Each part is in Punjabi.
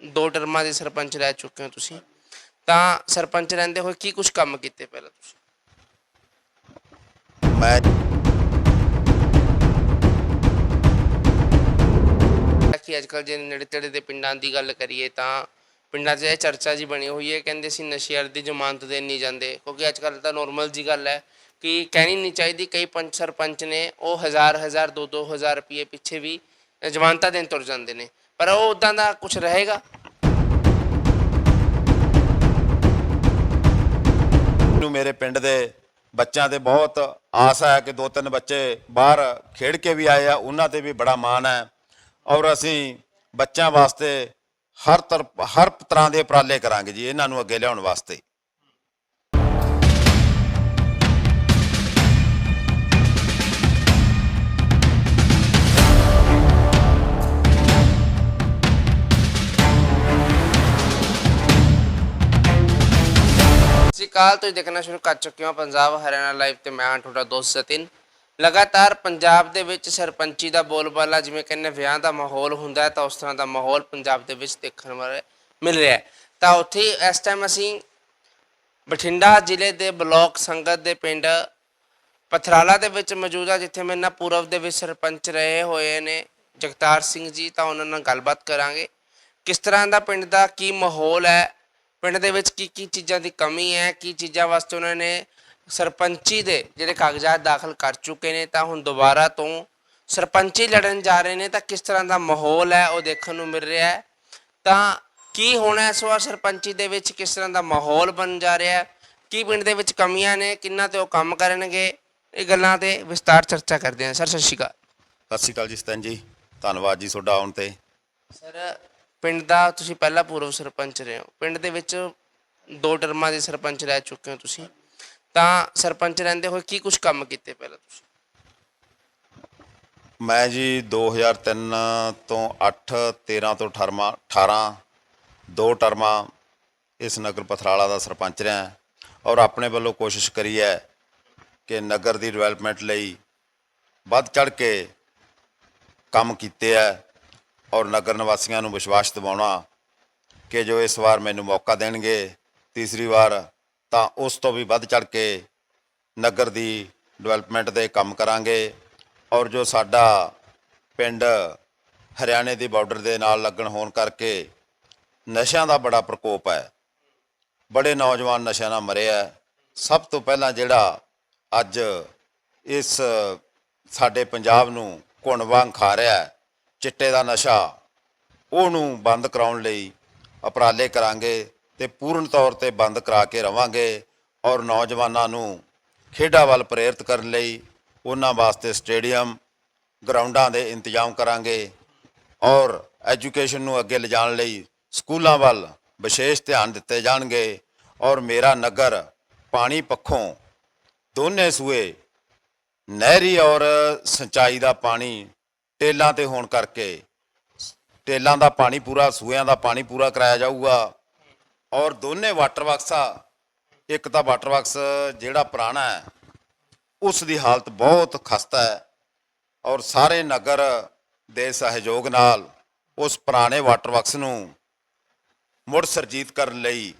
ਦੋ ਟਰਮਾਂ ਦੇ ਸਰਪੰਚ ਰਹਿ ਚੁੱਕੇ ਹੋ ਤੁਸੀਂ ਤਾਂ ਸਰਪੰਚ ਰਹਿੰਦੇ ਹੋਏ ਕੀ ਕੁਝ ਕੰਮ ਕੀਤੇ ਪਹਿਲਾਂ ਤੁਸੀਂ? ਮੈਂ ਕਿ ਅੱਜ ਕੱਲ੍ਹ ਜੇ ਨੇੜੇ ਤੇੜੇ ਦੇ ਪਿੰਡਾਂ ਦੀ ਗੱਲ ਕਰੀਏ ਤਾਂ ਪਿੰਡਾਂ 'ਚ ਇਹ ਚਰਚਾ ਜੀ ਬਣੀ ਹੋਈ ਹੈ ਕਹਿੰਦੇ ਸੀ ਨਸ਼ਿਆਰ ਦੀ ਜ਼ਮਾਨਤ ਦੇਣ ਨਹੀਂ ਜਾਂਦੇ ਕਿਉਂਕਿ ਅੱਜ ਕੱਲ੍ਹ ਤਾਂ ਨੋਰਮਲ ਜੀ ਗੱਲ ਹੈ ਕਿ ਕਹਿਣੀ ਨਹੀਂ ਚਾਹੀਦੀ ਕਈ ਪੰਚ ਸਰਪੰਚ ਨੇ ਉਹ ਹਜ਼ਾਰ ਹਜ਼ਾਰ ਦੋ ਦੋ ਹਜ਼ਾਰ ਰੁਪਏ ਪਿੱਛੇ ਵੀ ਜ਼ਮਾਨਤਾਂ ਦੇਣ ਤੁਰ ਜਾਂਦੇ ਨੇ। ਪਰ ਉਹ ਉਦਾਂ ਦਾ ਕੁਝ ਰਹੇਗਾ। ਨੂੰ ਮੇਰੇ ਪਿੰਡ ਦੇ ਬੱਚਿਆਂ ਤੇ ਬਹੁਤ ਆਸ ਹੈ ਕਿ ਦੋ ਤਿੰਨ ਬੱਚੇ ਬਾਹਰ ਖੇਡ ਕੇ ਵੀ ਆਏ ਆ, ਉਹਨਾਂ ਤੇ ਵੀ ਬੜਾ ਮਾਣ ਹੈ। ਔਰ ਅਸੀਂ ਬੱਚਿਆਂ ਵਾਸਤੇ ਹਰ ਤਰ੍ਹਾਂ ਹਰ ਤਰ੍ਹਾਂ ਦੇ ਉਪਰਾਲੇ ਕਰਾਂਗੇ ਜੀ, ਇਹਨਾਂ ਨੂੰ ਅੱਗੇ ਲਿਆਉਣ ਵਾਸਤੇ। ਤੁਸੀਂ ਕਾਲ ਤੋਂ ਹੀ ਦੇਖਣਾ ਸ਼ੁਰੂ ਕਰ ਚੁੱਕੇ ਹੋ। ਪੰਜਾਬ, ਹਰਿਆਣਾ ਲਾਈਵ ਤੇ ਮੈਂ ਹਾਂ ਤੁਹਾਡਾ ਦੋਸਤ ਸਤਿਨ। ਲਗਾਤਾਰ ਪੰਜਾਬ ਦੇ ਵਿੱਚ ਸਰਪੰਚੀ ਦਾ ਬੋਲਬਾਲਾ, ਜਿਵੇਂ ਕਹਿੰਦੇ ਵਿਆਹ ਦਾ ਮਾਹੌਲ ਹੁੰਦਾ ਹੈ ਤਾਂ ਉਸ ਤਰ੍ਹਾਂ ਦਾ ਮਾਹੌਲ ਪੰਜਾਬ ਦੇ ਵਿੱਚ ਦੇਖਣ ਵਾਲੇ ਮਿਲ ਰਿਹਾ ਹੈ। ਤਾਂ ਉੱਥੇ ਇਸ ਟਾਈਮ ਅਸੀਂ ਬਠਿੰਡਾ ਜ਼ਿਲ੍ਹੇ ਦੇ ਬਲਾਕ ਸੰਗਤ ਦੇ ਪਿੰਡ ਪਥਰਾਲਾ ਦੇ ਵਿੱਚ ਮੌਜੂਦ ਆ ਜਿੱਥੇ ਮੇਰੇ ਨਾਲ ਪੂਰਬ ਦੇ ਵਿੱਚ ਸਰਪੰਚ ਰਹੇ ਹੋਏ ਨੇ ਜਗਤਾਰ ਸਿੰਘ ਜੀ, ਤਾਂ ਉਹਨਾਂ ਨਾਲ ਗੱਲਬਾਤ ਕਰਾਂਗੇ। ਕਿਸ ਤਰ੍ਹਾਂ ਦਾ ਪਿੰਡ ਦਾ ਕੀ ਮਾਹੌਲ ਹੈ? ਪਿੰਡ ਦੇ ਵਿੱਚ ਕੀ ਕੀ ਚੀਜ਼ਾਂ ਦੀ ਕਮੀ ਹੈ ਕੀ ਚੀਜ਼ਾਂ ਵਾਸਤੇ ਉਹਨਾਂ ਨੇ ਸਰਪੰਚੀ ਦੇ ਜਿਹੜੇ ਕਾਗਜ਼ਾਤ ਦਾਖਲ ਕਰ ਚੁੱਕੇ ਨੇ ਤਾਂ ਹੁਣ ਦੁਬਾਰਾ ਤੋਂ ਸਰਪੰਚੀ ਲੜਨ ਜਾ ਰਹੇ ਨੇ ਤਾਂ ਕਿਸ ਤਰ੍ਹਾਂ ਦਾ ਮਾਹੌਲ ਹੈ ਉਹ ਦੇਖਣ ਨੂੰ ਮਿਲ ਰਿਹਾ ਹੈ। ਤਾਂ ਕੀ ਹੋਣਾ ਇਸ ਵਾਰ ਸਰਪੰਚੀ ਦੇ ਵਿੱਚ ਕਿਸ ਤਰ੍ਹਾਂ ਦਾ ਮਾਹੌਲ ਬਣ ਜਾ ਰਿਹਾ ਹੈ ਕੀ ਪਿੰਡ ਦੇ ਵਿੱਚ ਕਮੀਆਂ ਨੇ ਕਿੰਨਾ ਤੇ ਉਹ ਕੰਮ ਕਰਨਗੇ ਇਹ ਗੱਲਾਂ ਤੇ ਵਿਸਤਾਰ ਚਰਚਾ ਕਰਦੇ ਹਾਂ। ਸਰ ਸਤਿ ਸ਼੍ਰੀ ਅਕਾਲ। ਸਤਿ ਸ਼੍ਰੀ ਅਕਾਲ ਜੀ ਸਤਨ ਜੀ ਧੰਨਵਾਦ ਜੀ ਤੁਹਾਡਾ ਆਉਣ ਤੇ। ਸਰ ਪਿੰਡ ਦਾ ਤੁਸੀਂ ਪਹਿਲਾਂ ਪੂਰਵ ਸਰਪੰਚ ਰਹੇ ਹੋ। ਪਿੰਡ ਦੇ ਵਿੱਚ ਦੋ ਟਰਮਾਂ ਦੇ ਸਰਪੰਚ ਰਹਿ ਚੁੱਕੇ ਹੋ ਤੁਸੀਂ। ਤਾਂ ਸਰਪੰਚ ਰਹਿੰਦੇ ਹੋਏ ਕੀ ਕੁਝ ਕੰਮ ਕੀਤੇ ਪਹਿਲਾਂ ਤੁਸੀਂ? ਮੈਂ ਜੀ 2003 ਤੋਂ 8 13 ਤੋਂ 18 18 ਦੋ ਟਰਮਾਂ ਇਸ ਨਗਰ ਪਥਰਾਲਾ ਦਾ ਸਰਪੰਚ ਰਿਹਾ। ਔਰ ਆਪਣੇ ਵੱਲੋਂ ਕੋਸ਼ਿਸ਼ ਕਰੀ ਹੈ ਕਿ ਨਗਰ ਦੀ ਡਿਵੈਲਪਮੈਂਟ ਲਈ ਵੱਧ ਚੜ ਕੇ ਕੰਮ ਕੀਤੇ ਹੈ। ਔਰ ਨਗਰ ਨਿਵਾਸੀਆਂ ਨੂੰ ਵਿਸ਼ਵਾਸ ਦਿਵਾਉਣਾ ਕਿ ਜੋ ਇਸ ਵਾਰ ਮੈਨੂੰ ਮੌਕਾ ਦੇਣਗੇ, ਤੀਸਰੀ ਵਾਰ ਤਾਂ ਉਸ ਤੋਂ ਵੀ ਵੱਧ ਚੜ ਕੇ ਨਗਰ ਦੀ ਡਿਵੈਲਪਮੈਂਟ ਦੇ ਕੰਮ ਕਰਾਂਗੇ ਔਰ ਜੋ ਸਾਡਾ ਪਿੰਡ ਹਰਿਆਣੇ ਦੀ ਬਾਰਡਰ ਦੇ ਨਾਲ ਲੱਗਣ ਹੋਣ ਕਰਕੇ ਨਸ਼ਿਆਂ ਦਾ ਬੜਾ ਪ੍ਰਕੋਪ ਹੈ। ਬੜੇ ਨੌਜਵਾਨ ਨਸ਼ਿਆਂ ਨਾਲ ਮਰੇ ਹੈ। ਸਭ ਤੋਂ ਪਹਿਲਾਂ ਜਿਹੜਾ ਅੱਜ ਇਸ ਸਾਡੇ ਪੰਜਾਬ ਨੂੰ ਘੁਣ ਵਾਂਗ ਖਾ ਰਿਹਾ ਹੈ ਚਿੱਟੇ ਦਾ ਨਸ਼ਾ, ਉਹਨੂੰ ਬੰਦ ਕਰਾਉਣ ਲਈ ਉਪਰਾਲੇ ਕਰਾਂਗੇ ਤੇ ਪੂਰਨ ਤੌਰ ਤੇ ਬੰਦ ਕਰਾ ਕੇ ਰਵਾਂਗੇ ਔਰ ਨੌਜਵਾਨਾਂ ਨੂੰ ਖੇਡਾਂ ਵੱਲ ਪ੍ਰੇਰਿਤ ਕਰਨ ਲਈ ਉਹਨਾਂ ਵਾਸਤੇ ਸਟੇਡੀਅਮ, ਗਰਾਊਂਡਾਂ ਦੇ ਇੰਤਜ਼ਾਮ ਕਰਾਂਗੇ ਔਰ ਐਜੂਕੇਸ਼ਨ ਨੂੰ ਅੱਗੇ ਲਿਜਾਣ ਲਈ ਸਕੂਲਾਂ ਵੱਲ ਵਿਸ਼ੇਸ਼ ਧਿਆਨ ਦਿੱਤੇ ਜਾਣਗੇ ਔਰ ਮੇਰਾ ਨਗਰ ਪਾਣੀ ਪੱਖੋਂ ਦੋਨੇ ਸੂਏ ਨਹਿਰੀ ਔਰ ਸਿੰਚਾਈ ਦਾ ਪਾਣੀ ਟੇਲਾਂ ਤੇ ਹੋਣ ਕਰਕੇ। ਟੇਲਾਂ ਦਾ ਪਾਣੀ ਪੂਰਾ ਸੂਇਆਂ ਦਾ ਪਾਣੀ ਪੂਰਾ ਕਰਾਇਆ ਜਾਊਗਾ। ਔਰ ਦੋਨੇ ਵਾਟਰ ਵਰਕਸਾਂ ਇੱਕ ਤਾਂ ਵਾਟਰ ਵਰਕਸ ਜਿਹੜਾ ਪੁਰਾਣਾ ਹੈ, ਉਸ ਦੀ ਹਾਲਤ ਬਹੁਤ ਖਸਤਾ ਹੈ। ਔਰ ਸਾਰੇ ਨਗਰ ਦੇ ਸਹਿਯੋਗ ਨਾਲ ਉਸ ਪੁਰਾਣੇ ਵਾਟਰ ਵਰਕਸ ਨੂੰ ਮੁੜ ਸਰਜੀਤ ਕਰਨ ਲਈ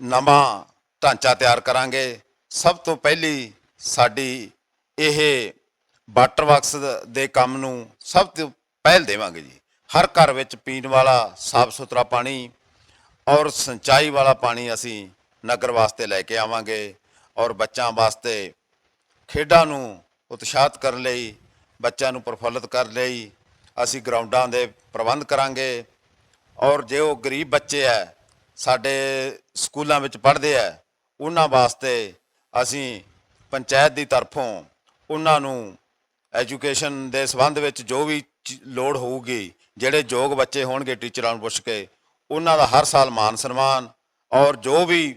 ਨਵਾਂ ਢਾਂਚਾ ਤਿਆਰ ਕਰਾਂਗੇ। ਸਭ ਤੋਂ ਪਹਿਲੀ ਸਾਡੀ ਇਹ ਵਾਟਰ ਵਰਕਸ ਦੇ ਕੰਮ ਨੂੰ ਸਭ ਤੋਂ ਪਹਿਲ ਦੇਵਾਂਗੇ ਜੀ। ਹਰ ਘਰ ਵਿੱਚ ਪੀਣ ਵਾਲਾ ਸਾਫ਼ ਸੁਥਰਾ ਪਾਣੀ ਔਰ ਸਿੰਚਾਈ ਵਾਲਾ ਪਾਣੀ ਅਸੀਂ ਨਗਰ ਵਾਸਤੇ ਲੈ ਕੇ ਆਵਾਂਗੇ ਔਰ ਬੱਚਿਆਂ ਵਾਸਤੇ ਖੇਡਾਂ ਨੂੰ ਉਤਸ਼ਾਹਿਤ ਕਰਨ ਲਈ, ਬੱਚਿਆਂ ਨੂੰ ਪ੍ਰਫੁੱਲਤ ਕਰਨ ਲਈ ਅਸੀਂ ਗਰਾਊਂਡਾਂ ਦੇ ਪ੍ਰਬੰਧ ਕਰਾਂਗੇ। ਔਰ ਜੇ ਉਹ ਗਰੀਬ ਬੱਚੇ ਹੈ ਸਾਡੇ ਸਕੂਲਾਂ ਵਿੱਚ ਪੜ੍ਹਦੇ ਹੈ ਉਹਨਾਂ ਵਾਸਤੇ ਅਸੀਂ ਪੰਚਾਇਤ ਦੀ ਤਰਫੋਂ ਉਹਨਾਂ ਨੂੰ ਐਜੂਕੇਸ਼ਨ ਦੇ ਸੰਬੰਧ ਵਿੱਚ ਜੋ ਵੀ ਲੋੜ ਹੋਊਗੀ ਜਿਹੜੇ ਯੋਗ ਬੱਚੇ ਹੋਣਗੇ ਟੀਚਰਾਂ ਨੂੰ ਪੁੱਛ ਕੇ ਉਹਨਾਂ ਦਾ ਹਰ ਸਾਲ ਮਾਨ ਸਨਮਾਨ ਔਰ ਜੋ ਵੀ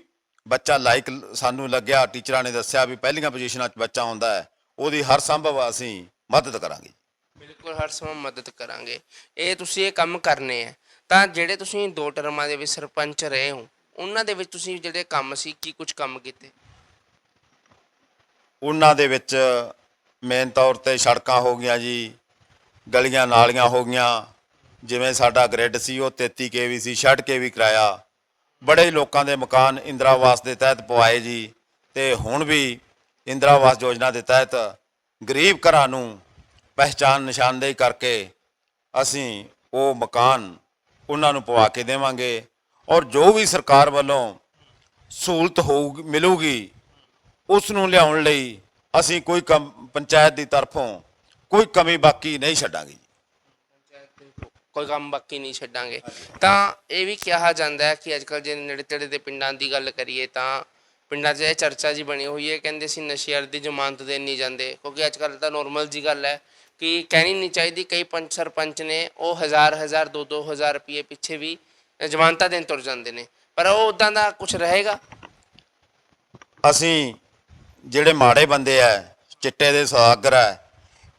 ਬੱਚਾ ਲਾਇਕ ਸਾਨੂੰ ਲੱਗਿਆ ਟੀਚਰਾਂ ਨੇ ਦੱਸਿਆ ਵੀ ਪਹਿਲੀਆਂ ਪੋਜੀਸ਼ਨਾਂ 'ਚ ਬੱਚਾ ਆਉਂਦਾ ਹੈ ਉਹਦੀ ਹਰ ਸੰਭਵ ਅਸੀਂ ਮਦਦ ਕਰਾਂਗੇ। ਬਿਲਕੁਲ ਹਰ ਸਮਾਂ ਮਦਦ ਕਰਾਂਗੇ। ਇਹ ਤੁਸੀਂ ਇਹ ਕੰਮ ਕਰਨੇ ਆ ਤਾਂ ਜਿਹੜੇ ਤੁਸੀਂ ਦੋ ਟਰਮਾਂ ਦੇ ਵਿੱਚ ਸਰਪੰਚ ਰਹੇ ਹੋ ਉਹਨਾਂ ਦੇ ਵਿੱਚ ਤੁਸੀਂ ਜਿਹੜੇ ਕੰਮ ਸੀ ਕੀ ਕੁਝ ਕੰਮ ਕੀਤੇ? ਉਹਨਾਂ ਦੇ ਵਿੱਚ ਮੇਨ ਤੌਰ ਤੇ ਸੜਕਾਂ ਹੋ ਗਈਆਂ ਜੀ, ਗਲੀਆਂ ਨਾਲੀਆਂ ਹੋ ਗਈਆਂ, ਜਿਵੇਂ ਸਾਡਾ ਗ੍ਰਿਡ ਸੀ, ਉਹ 33 ਕੇਵੀ ਸੀ 66 ਕੇਵੀ ਕਰਾਇਆ। ਬੜੇ ਲੋਕਾਂ ਦੇ ਮਕਾਨ ਇੰਦਰਾ ਆਵਾਸ ਦੇ ਤਹਿਤ ਪਵਾਏ ਜੀ, ਤੇ ਹੁਣ ਵੀ ਇੰਦਰਾ ਆਵਾਸ ਯੋਜਨਾ ਦੇ ਤਹਿਤ ਗਰੀਬ ਘਰਾਂ ਨੂੰ ਪਹਿਚਾਨ ਨਿਸ਼ਾਨਦੇਹੀ ਕਰਕੇ ਅਸੀਂ ਉਹ ਮਕਾਨ ਉਹਨਾਂ ਨੂੰ ਪਵਾ ਕੇ ਦੇਵਾਂਗੇ। ਔਰ ਜੋ ਵੀ ਸਰਕਾਰ ਵੱਲੋਂ ਸਹੂਲਤ ਹੋਊਗੀ ਮਿਲੂਗੀ, ਉਸ ਨੂੰ ਲਿਆਉਣ ਲਈ ਅਸੀਂ ਕੋਈ ਕੰਮ ਪੰਚਾਇਤ ਦੀ ਤਰਫੋਂ ਕੋਈ ਕਮੀ ਬਾਕੀ ਨਹੀਂ ਛੱਡਾਂਗੇ। ਕੋਈ ਕੰਮ ਬਾਕੀ ਨਹੀਂ ਛੱਡਾਂਗੇ। ਤਾਂ ਇਹ ਵੀ ਕਿਹਾ ਜਾਂਦਾ ਹੈ ਕਿ ਅੱਜਕੱਲ ਜੇ ਨੇੜੇ ਤੇੜੇ ਦੇ ਪਿੰਡਾਂ ਦੀ ਗੱਲ ਕਰੀਏ ਤਾਂ ਪਿੰਡਾਂ 'ਚ ਇਹ ਚਰਚਾ ਜੀ ਬਣੀ ਹੋਈ ਹੈ ਕਹਿੰਦੇ ਸੀ ਨਸ਼ਿਆਰ ਦੀ ਜ਼ਮਾਨਤ ਦੇਣ ਨਹੀਂ ਜਾਂਦੇ ਕਿਉਂਕਿ ਅੱਜਕੱਲ ਤਾਂ ਨੋਰਮਲ ਜੀ ਗੱਲ ਹੈ ਕਿ ਕਹਿਣੀ ਨਹੀਂ ਚਾਹੀਦੀ ਕਈ ਪੰਚ ਸਰਪੰਚ ਨੇ ਉਹ ਹਜ਼ਾਰ ਹਜ਼ਾਰ ਦੋ ਦੋ ਹਜ਼ਾਰ ਰੁਪਏ ਪਿੱਛੇ ਵੀ ਜ਼ਮਾਨਤਾਂ ਦੇਣ ਤੁਰ ਜਾਂਦੇ ਨੇ। ਪਰ ਉਹ ਉਦਾਂ ਦਾ ਕੁਝ ਰਹੇਗਾ? ਅਸੀਂ ਜਿਹੜੇ ਮਾੜੇ ਬੰਦੇ ਆ ਚਿੱਟੇ ਦੇ ਸਾਗਰ ਆ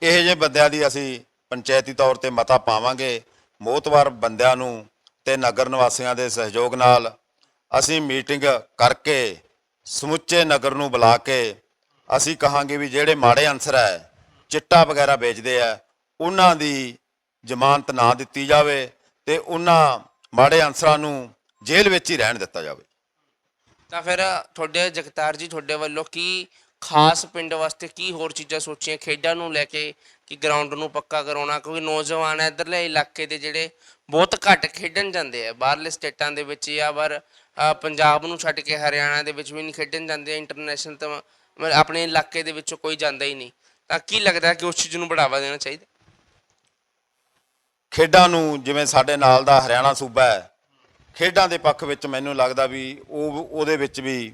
ਇਹੋ ਜਿਹੇ ਬੰਦਿਆਂ ਦੀ ਅਸੀਂ ਪੰਚਾਇਤੀ ਤੌਰ ਤੇ ਮਤਾ ਪਾਵਾਂਗੇ ਮੋਤਵਾਰ ਬੰਦਿਆਂ ਨੂੰ ਤੇ ਨਗਰ ਨਿਵਾਸੀਆਂ ਦੇ ਸਹਿਯੋਗ ਨਾਲ ਅਸੀਂ ਮੀਟਿੰਗ ਕਰਕੇ ਸਮੁੱਚੇ ਨਗਰ ਨੂੰ ਬੁਲਾ ਕੇ ਅਸੀਂ ਕਹਾਂਗੇ ਵੀ ਜਿਹੜੇ ਮਾੜੇ ਅਨਸਰ ਹੈ ਚਿੱਟਾ ਵਗੈਰਾ ਵੇਚਦੇ ਆ ਉਹਨਾਂ ਦੀ ਜ਼ਮਾਨਤ ਨਾ ਦਿੱਤੀ ਜਾਵੇ ਤੇ ਉਹਨਾਂ ਮਾੜੇ ਅਨਸਰਾਂ ਨੂੰ ਜੇਲ੍ਹ ਵਿੱਚ ਹੀ ਰਹਿਣ ਦਿੱਤਾ ਜਾਵੇ। ਤਾਂ ਫਿਰ ਤੁਹਾਡੇ ਜਗਤਾਰ ਜੀ ਤੁਹਾਡੇ ਵੱਲੋਂ ਕੀ ਖਾਸ ਪਿੰਡ ਵਾਸਤੇ ਕੀ ਹੋਰ ਚੀਜ਼ਾਂ ਸੋਚੀਆਂ? ਖੇਡਾਂ ਨੂੰ ਲੈ ਕੇ ਕਿ ਗਰਾਊਂਡ ਨੂੰ ਪੱਕਾ ਕਰਾਉਣਾ? ਕਿਉਂਕਿ ਨੌਜਵਾਨ ਇਧਰਲੇ ਇਲਾਕੇ ਦੇ ਜਿਹੜੇ ਬਹੁਤ ਘੱਟ ਖੇਡਣ ਜਾਂਦੇ ਆ, ਬਾਹਰਲੇ ਸਟੇਟਾਂ ਦੇ ਵਿੱਚ ਜਾਂ ਬਾਹਰ ਪੰਜਾਬ ਨੂੰ ਛੱਡ ਕੇ ਹਰਿਆਣਾ ਦੇ ਵਿੱਚ ਵੀ ਨਹੀਂ ਖੇਡਣ ਜਾਂਦੇ ਇੰਟਰਨੈਸ਼ਨਲ ਤਾਂ ਮਤਲਬ ਆਪਣੇ ਇਲਾਕੇ ਦੇ ਵਿੱਚੋਂ ਕੋਈ ਜਾਂਦਾ ਹੀ ਨਹੀਂ। ਤਾਂ ਕੀ ਲੱਗਦਾ ਕਿ ਉਸ ਚੀਜ਼ ਨੂੰ ਬੜਾਵਾ ਦੇਣਾ ਚਾਹੀਦਾ? ਖੇਡਾਂ ਨੂੰ ਜਿਵੇਂ ਸਾਡੇ ਨਾਲ ਦਾ ਹਰਿਆਣਾ ਸੂਬਾ ਹੈ ਖੇਡਾਂ ਦੇ ਪੱਖ ਵਿੱਚ ਮੈਨੂੰ ਲੱਗਦਾ ਵੀ ਉਹ, ਉਹਦੇ ਵਿੱਚ ਵੀ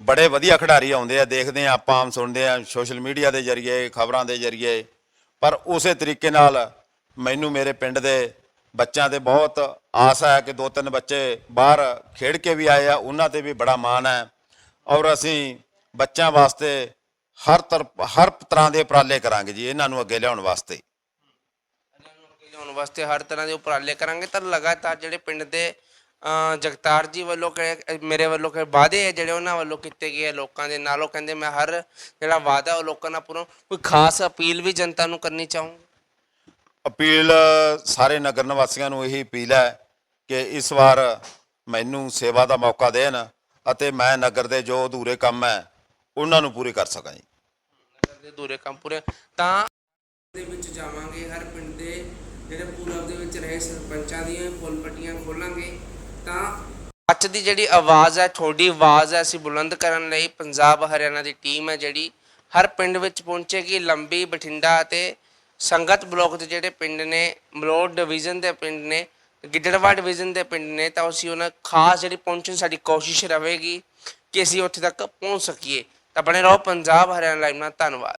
ਬੜੇ ਵਧੀਆ ਖਿਡਾਰੀ ਆਉਂਦੇ ਆ, ਦੇਖਦੇ ਆ, ਆਪਾਂ ਆਮ ਸੁਣਦੇ ਆ ਸੋਸ਼ਲ ਮੀਡੀਆ ਦੇ ਜ਼ਰੀਏ, ਖਬਰਾਂ ਦੇ ਜ਼ਰੀਏ। ਪਰ ਉਸੇ ਤਰੀਕੇ ਨਾਲ ਮੈਨੂੰ ਮੇਰੇ ਪਿੰਡ ਦੇ ਬੱਚਿਆਂ ਤੇ ਬਹੁਤ ਆਸ ਹੈ ਕਿ ਦੋ ਤਿੰਨ ਬੱਚੇ ਬਾਹਰ ਖੇਡ ਕੇ ਵੀ ਆਏ ਆ, ਉਹਨਾਂ ਤੇ ਵੀ ਬੜਾ ਮਾਣ ਹੈ। ਔਰ ਅਸੀਂ ਬੱਚਿਆਂ ਵਾਸਤੇ ਹਰ ਤਰ੍ਹਾਂ ਹਰ ਤਰ੍ਹਾਂ ਦੇ ਉਪਰਾਲੇ ਕਰਾਂਗੇ ਜੀ, ਇਹਨਾਂ ਨੂੰ ਅੱਗੇ ਲਿਆਉਣ ਵਾਸਤੇ। ਇਹਨਾਂ ਨੂੰ ਅੱਗੇ ਲਿਆਉਣ ਵਾਸਤੇ ਹਰ ਤਰ੍ਹਾਂ ਦੇ ਉਪਰਾਲੇ ਕਰਾਂਗੇ, ਤਾਂ ਲਗਾਤਾਰ ਜਿਹੜੇ ਪਿੰਡ ਦੇ ਜਗਤਾਰ ਜੀ ਵੱਲੋਂ ਕਿ ਮੇਰੇ ਵੱਲੋਂ ਕਿ ਵਾਅਦੇ ਹੈ ਜਿਹੜੇ ਉਹਨਾਂ ਵੱਲੋਂ ਕੀਤੇ ਗਏ ਲੋਕਾਂ ਦੇ ਨਾਲ। ਉਹ ਕਹਿੰਦੇ ਮੈਂ ਹਰ ਜਿਹੜਾ ਵਾਅਦਾ ਉਹ ਲੋਕਾਂ ਨਾਲ ਪੂਰਾ ਕੋਈ ਖਾਸ ਅਪੀਲ ਵੀ ਜਨਤਾ ਨੂੰ ਕਰਨੀ ਚਾਹੂੰਗਾ? ਅਪੀਲ ਸਾਰੇ ਨਗਰ ਨਿਵਾਸੀਆਂ ਨੂੰ ਇਹੀ ਅਪੀਲ ਹੈ ਕਿ ਇਸ ਵਾਰ ਮੈਨੂੰ ਸੇਵਾ ਦਾ ਮੌਕਾ ਦੇਣ ਅਤੇ ਮੈਂ ਨਗਰ ਦੇ ਜੋ ਅਧੂਰੇ ਕੰਮ ਹੈ ਉਹਨਾਂ ਨੂੰ ਪੂਰੇ ਕਰ ਸਕਾਂ ਜੀ। ਨਗਰ ਦੇ ਦੂਰੇ ਕੰਮ ਪੂਰੇ ਤਾਂ ਦੇ ਵਿੱਚ ਜਾਵਾਂਗੇ ਹਰ ਪਿੰਡ ਦੇ ਜਿਹੜੇ ਪੂਰਬ ਦੇ ਵਿੱਚ ਰਹੇ ਸਰਪੰਚਾਂ ਦੀਆਂ ਫੁੱਲ ਪੱਟੀਆਂ ਖੋਲਾਂਗੇ। ਤਾਂ ਅੱਜ ਦੀ ਜਿਹੜੀ ਆਵਾਜ਼ ਹੈ, ਤੁਹਾਡੀ ਆਵਾਜ਼ ਹੈ, ਅਸੀਂ ਬੁਲੰਦ ਕਰਨ ਲਈ ਪੰਜਾਬ ਹਰਿਆਣਾ ਦੀ ਟੀਮ ਹੈ ਜਿਹੜੀ ਹਰ ਪਿੰਡ ਵਿੱਚ ਪਹੁੰਚੇਗੀ। ਲੰਬੀ ਬਠਿੰਡਾ ਅਤੇ ਸੰਗਤ ਬਲਾਕ ਦੇ ਜਿਹੜੇ ਪਿੰਡ ਨੇ ਮਲੋਟ ਡਿਵੀਜ਼ਨ ਦੇ ਪਿੰਡ ਨੇ ਗਿੱਦੜਵਾ ਡਿਵੀਜ਼ਨ ਦੇ ਪਿੰਡ ਨੇ, ਤਾਂ ਅਸੀਂ ਉਹਨਾਂ ਖਾਸ ਜਿਹੜੀ ਪਹੁੰਚਣ ਸਾਡੀ ਕੋਸ਼ਿਸ਼ ਰਹੇਗੀ ਕਿ ਅਸੀਂ ਉੱਥੇ ਤੱਕ ਪਹੁੰਚ ਸਕੀਏ। ਤਾਂ ਬਣੇ ਰਹੋ ਪੰਜਾਬ ਹਰਿਆਣਾ ਲਾਈਵ ਨਾਲ, ਧੰਨਵਾਦ।